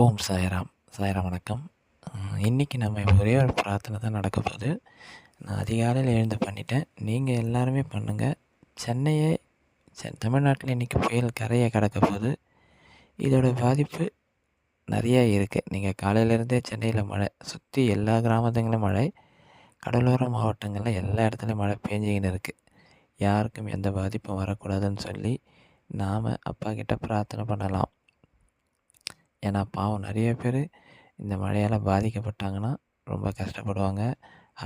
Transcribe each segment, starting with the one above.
ஓம் சாய்ராம். சாய்ராம் வணக்கம். இன்றைக்கி நம்ம ஒரே ஒரு பிரார்த்தனை தான் நடக்க போகுது. நான் அதிகாலையில் எழுந்து பண்ணிட்டேன். நீங்கள் எல்லாருமே பண்ணுங்கள் சென்னையே செ தமிழ்நாட்டில் இன்றைக்கி புயல் கரையை கடக்க போகுது. இதோட பாதிப்பு நிறையா இருக்குது நீங்கள் காலையிலேருந்தே சென்னையில் மழை சுற்றி எல்லா கிராமத்துங்களும் மழை. கடலோர மாவட்டங்களில் எல்லா இடத்துலையும் மழை பேஞ்சிக்கின்னு இருக்குது யாருக்கும் எந்த பாதிப்பும் வரக்கூடாதுன்னு சொல்லி நாம் அப்பா கிட்ட பிரார்த்தனை பண்ணலாம். ஏன்னா பாவம் நிறைய பேர் இந்த மழையால் பாதிக்கப்பட்டாங்கன்னா ரொம்ப கஷ்டப்படுவாங்க.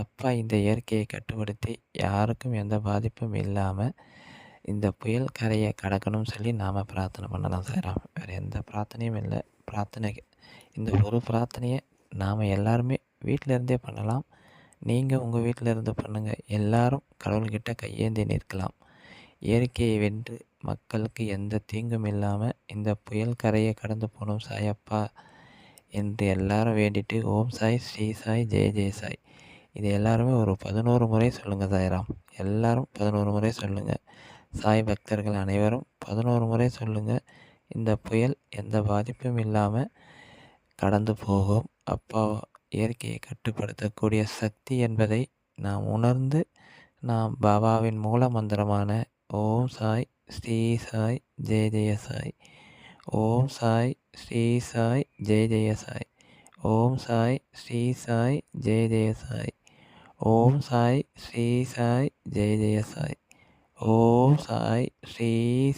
அப்பா இந்த இயற்கையை கட்டுப்படுத்தி யாருக்கும் எந்த பாதிப்பும் இல்லாமல் இந்த புயல் கரையை கடக்கணும்னு சொல்லி நாம் பிரார்த்தனை பண்ணலாம் சார். வேறு எந்த பிரார்த்தனையும் இல்லை. பிரார்த்தனை இந்த ஒரு பிரார்த்தனையை நாம் எல்லாருமே வீட்டிலேருந்தே பண்ணலாம். நீங்கள் உங்கள் வீட்டில் இருந்து பண்ணுங்கள் எல்லாரும் கடவுள்கிட்ட கையேந்தி நிற்கலாம். இயற்கையை வென்று மக்களுக்கு எந்த தீங்கும் இல்லாமல் இந்த புயல் கரையை கடந்து போகணும் சாயப்பா. என்று எல்லாரும் வேண்டிட்டு ஓம் சாய் ஸ்ரீ சாய் ஜெய ஜெய சாய். இது எல்லாருமே ஒரு பதினோரு முறை சொல்லுங்கள் சாய்ராம். எல்லாரும் பதினோரு முறை சொல்லுங்கள் சாய் பக்தர்கள் அனைவரும் பதினோரு முறை சொல்லுங்கள் இந்த புயல் எந்த பாதிப்பும் இல்லாமல் கடந்து போகும். அப்பா இயற்கையை கட்டுப்படுத்தக்கூடிய சக்தி என்பதை நாம் உணர்ந்து நாம் பாபாவின் மூல மந்திரமான ஓம் சாய் ஸ்ரீ சாய் ஜெய ஜெய சாய் ஓம் சாய் ஸ்ரீ சாய் ஜெய ஜெய சாய் ஓம் சாய் ஸ்ரீ சாய் ஜெய ஜெய சாய் ஓம் சாய் ஸ்ரீ சாய் ஜெய ஜெய சாய் ஓம் சாய் ஸ்ரீ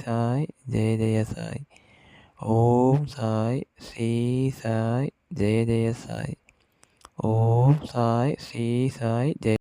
சாய் ஜெய ஜெய சாய் ஓம் சாய் ஸ்ரீ சாய் ஜெய ஜெய சாய் ஓம் சாய் ஸ்ரீ சாய் ஜெய